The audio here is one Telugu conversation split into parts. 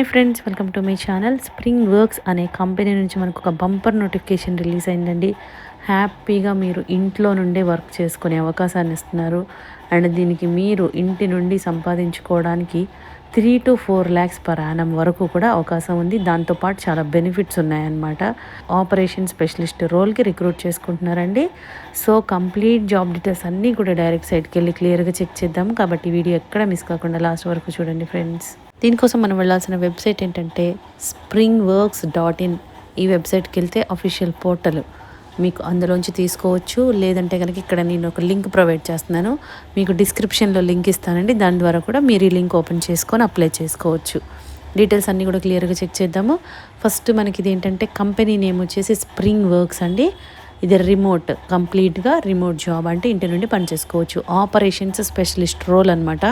Hi friends welcome to my channel spring works అనే కంపెనీ నుంచి మనకు ఒక బంపర్ నోటిఫికేషన్ రిలీజ్ అయిందండి. హ్యాపీగా మీరు ఇంట్లో నుండే వర్క్ చేసుకునే అవకాశాన్ని ఇస్తున్నారు. అండ్ దీనికి మీరు ఇంటి నుండి సంపాదించుకోవడానికి three to four lakhs per annum వరకు కూడా అవకాశం ఉంది. దాంతోపాటు చాలా బెనిఫిట్స్ ఉన్నాయన్నమాట. ఆపరేషన్ స్పెషలిస్ట్ రోల్కి రిక్రూట్ చేసుకుంటున్నారండి. సో కంప్లీట్ జాబ్ డీటెయిల్స్ అన్నీ కూడా డైరెక్ట్ సైట్కి వెళ్ళి క్లియర్గా చెక్ చేద్దాం. కాబట్టి వీడియో ఎక్కడ మిస్ కాకుండా లాస్ట్ వరకు చూడండి ఫ్రెండ్స్. దీనికోసం మనం వెళ్ళాల్సిన వెబ్సైట్ ఏంటంటే స్ప్రింగ్ వర్క్స్ డాట్ ఇన్ ఈ వెబ్సైట్కి వెళ్తే అఫీషియల్ పోర్టల్ మీకు అందులోంచి తీసుకోవచ్చు. లేదంటే కనుక ఇక్కడ నేను ఒక లింక్ ప్రొవైడ్ చేస్తున్నాను. మీకు డిస్క్రిప్షన్లో లింక్ ఇస్తానండి. దాని ద్వారా కూడా మీరు ఈ లింక్ ఓపెన్ చేసుకొని అప్లై చేసుకోవచ్చు. డీటెయిల్స్ అన్నీ కూడా క్లియర్గా చెక్ చేద్దాము. ఫస్ట్ మనకి ఇది ఏంటంటే కంపెనీ నేమ్ వచ్చేసి స్ప్రింగ్ వర్క్స్ అండి. ఇది రిమోట్ కంప్లీట్గా రిమోట్ జాబ్ అంటే ఇంటి నుండి పనిచేసుకోవచ్చు ఆపరేషన్స్ స్పెషలిస్ట్ రోల్ అనమాట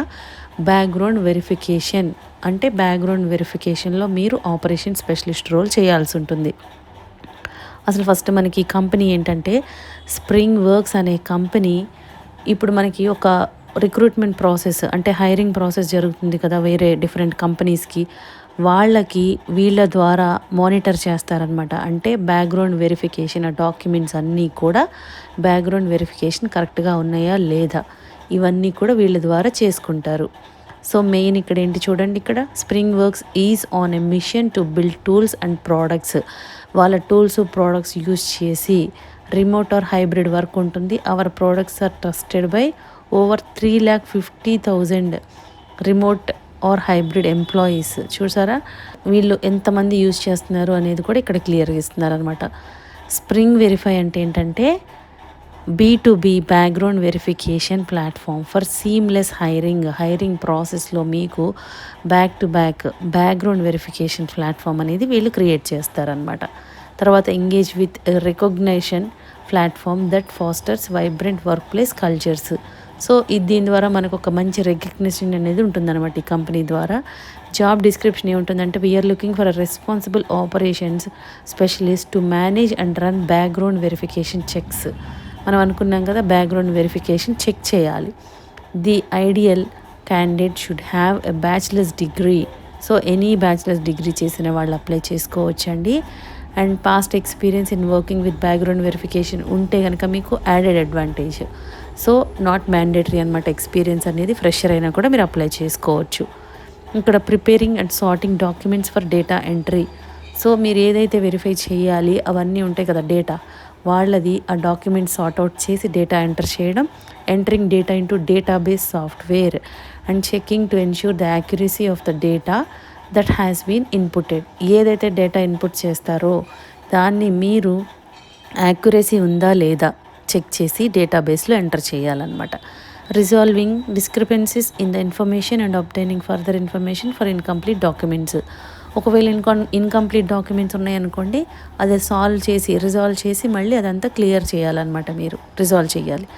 బ్యాక్గ్రౌండ్ వెరిఫికేషన్ అంటే బ్యాక్గ్రౌండ్ వెరిఫికేషన్లో మీరు ఆపరేషన్ స్పెషలిస్ట్ రోల్ చేయాల్సి ఉంటుంది. అసలు ఫస్ట్ మనకి కంపెనీ ఏంటంటే స్ప్రింగ్ వర్క్స్ అనే కంపెనీ ఇప్పుడు మనకి ఒక రిక్రూట్మెంట్ ప్రాసెస్ అంటే హైరింగ్ ప్రాసెస్ జరుగుతుంది కదా వేరే డిఫరెంట్ కంపెనీస్కి వాళ్ళకి వీళ్ళ ద్వారా మానిటర్ చేస్తారనమాట అంటే బ్యాక్గ్రౌండ్ వెరిఫికేషన్ ఆ డాక్యుమెంట్స్ అన్నీ కూడా బ్యాక్గ్రౌండ్ వెరిఫికేషన్ కరెక్ట్గా ఉన్నాయా లేదా? ఇవన్నీ కూడా వీళ్ళ ద్వారా చేసుకుంటారు. సో మెయిన్ ఇక్కడ ఏంటి చూడండి ఇక్కడ. Spring works is on a mission to build tools and products వాళ్ళ టూల్స్ ప్రోడక్ట్స్ యూస్ చేసి రిమోట్ ఆర్ హైబ్రిడ్ వర్క్ ఉంటుంది. Our products are trusted by over three lakh fifty thousand remote or hybrid employees చూసారా? వీళ్ళు ఎంతమంది యూజ్ చేస్తున్నారు అనేది కూడా ఇక్కడ క్లియర్గా ఇస్తున్నారు అనమాట స్ప్రింగ్ వెరిఫై అంటే ఏంటంటే B to B background verification platform for seamless hiring hiring ప్రాసెస్లో మీకు back to back background verification platform అనేది వీళ్ళు క్రియేట్ చేస్తారనమాట తర్వాత engage with recognition platform that fosters vibrant workplace cultures so ఇది దీని ద్వారా మనకు ఒక మంచి రికగ్నిషన్ అనేది ఉంటుందన్నమాట ఈ కంపెనీ ద్వారా. జాబ్ డిస్క్రిప్షన్ ఏముంటుందంటే we're looking for responsible operations specialist to manage and run background verification checks మనం అనుకున్నాం కదా బ్యాక్గ్రౌండ్ వెరిఫికేషన్ చెక్ చేయాలి. The ideal candidate should have a bachelor's degree so any bachelor's degree చేసిన వాళ్ళు అప్లై చేసుకోవచ్చండి. And past experience in working with background verification ఉంటే కనుక మీకు added advantage so not mandatory అనమాట ఎక్స్పీరియన్స్ అనేది ఫ్రెషర్ అయినా కూడా మీరు అప్లై చేసుకోవచ్చు. ఇక్కడ preparing and sorting documents for data entry so మీరు ఏదైతే వెరిఫై చేయాలి అవన్నీ ఉంటాయి కదా డేటా వాళ్ళది ఆ డాక్యుమెంట్ సార్ట్అవుట్ చేసి డేటా ఎంటర్ చేయడం entering data into database software and checking to ensure the accuracy of the data that has been inputted ఏదైతే డేటా ఇన్పుట్ చేస్తారో దాన్ని మీరు యాక్యురసీ ఉందా లేదా చెక్ చేసి డేటాబేస్లో ఎంటర్ చేయాలన్నమాట. Resolving discrepancies in the information and obtaining further information for incomplete documents ఒకవేళ ఇన్కం ఇన్కంప్లీట్ డాక్యుమెంట్స్ ఉన్నాయనుకోండి అది సాల్వ్ చేసి రిజాల్వ్ చేసి మళ్ళీ అదంతా క్లియర్ చేయాలన్నమాట మీరు. రిజాల్వ్ చేయాలి.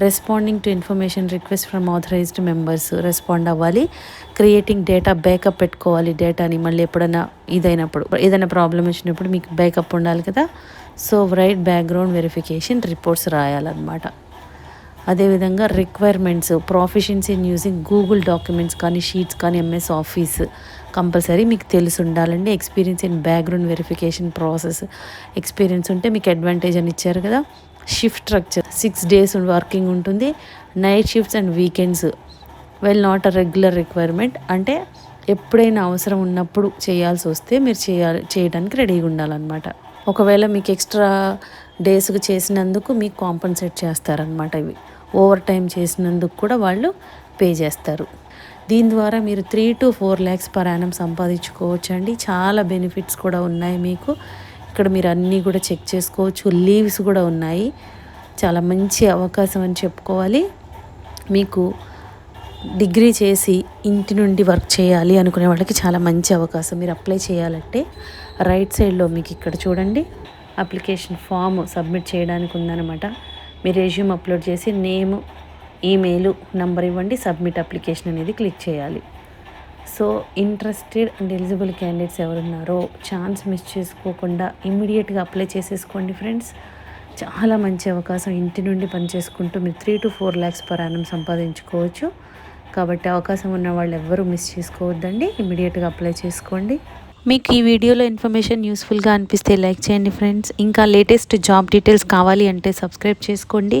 Responding to information request from authorised members respond అవ్వాలి. క్రియేటింగ్ డేటా బ్యాకప్ పెట్టుకోవాలి డేటాని మళ్ళీ ఎప్పుడైనా ఇదైనప్పుడు. ఏదైనా ప్రాబ్లం వచ్చినప్పుడు మీకు బ్యాకప్ ఉండాలి కదా. So write background verification reports రాయాలన్నమాట. అదేవిధంగా requirements proficiency in using Google documents కానీ షీట్స్ కానీ ఎంఎస్ ఆఫీస్ కంపల్సరీ మీకు తెలిసి ఉండాలండి. Experience in background verification process experience ఉంటే మీకు అడ్వాంటేజ్ అని ఇచ్చారు కదా. Shift structure six days working ఉంటుంది. Night shifts and weekends well not a regular requirement అంటే ఎప్పుడైనా అవసరం ఉన్నప్పుడు చేయాల్సి వస్తే మీరు చేయాలి చేయడానికి రెడీగా ఉండాలన్నమాట. ఒకవేళ మీకు ఎక్స్ట్రా డేస్కి చేసినందుకు మీకు కాంపన్సేట్ చేస్తారనమాట ఇవి. ఓవర్ టైం చేసినందుకు కూడా వాళ్ళు పే చేస్తారు. దీని ద్వారా మీరు three to four lakhs per annum సంపాదించుకోవచ్చు అండి చాలా బెనిఫిట్స్ కూడా ఉన్నాయి మీకు. ఇక్కడ మీరు అన్నీ కూడా చెక్ చేసుకోవచ్చు. లీవ్స్ కూడా ఉన్నాయి. చాలా మంచి అవకాశం అని చెప్పుకోవాలి. మీకు డిగ్రీ చేసి ఇంటి నుండి వర్క్ చేయాలి అనుకునే వాళ్ళకి చాలా మంచి అవకాశం. మీరు అప్లై చేయాలంటే రైట్ సైడ్లో మీకు ఇక్కడ చూడండి. అప్లికేషన్ ఫామ్ సబ్మిట్ చేయడానికి ఉందన్నమాట. మీ రెజ్యూమ్ అప్లోడ్ చేసి నేమ్ ఈమెయిల్ నంబర్ ఇవ్వండి సబ్మిట్ అప్లికేషన్ అనేది క్లిక్ చేయాలి. So interested and eligible candidates ఎవరున్నారో ఛాన్స్ మిస్ చేసుకోకుండా ఇమ్మీడియట్గా అప్లై చేసేసుకోండి ఫ్రెండ్స్. చాలా మంచి అవకాశం ఇంటి నుండి పనిచేసుకుంటూ మీరు three to four lakhs per annum సంపాదించుకోవచ్చు. కాబట్టి అవకాశం ఉన్న వాళ్ళు ఎవ్వరూ మిస్ చేసుకోవద్దండి ఇమీడియట్గా అప్లై చేసుకోండి. మీకు ఈ వీడియోలో ఇన్ఫర్మేషన్ యూస్ఫుల్గా అనిపిస్తే లైక్ చేయండి ఫ్రెండ్స్. ఇంకా లేటెస్ట్ జాబ్ డీటెయిల్స్ కావాలి అంటే సబ్స్క్రైబ్ చేసుకోండి.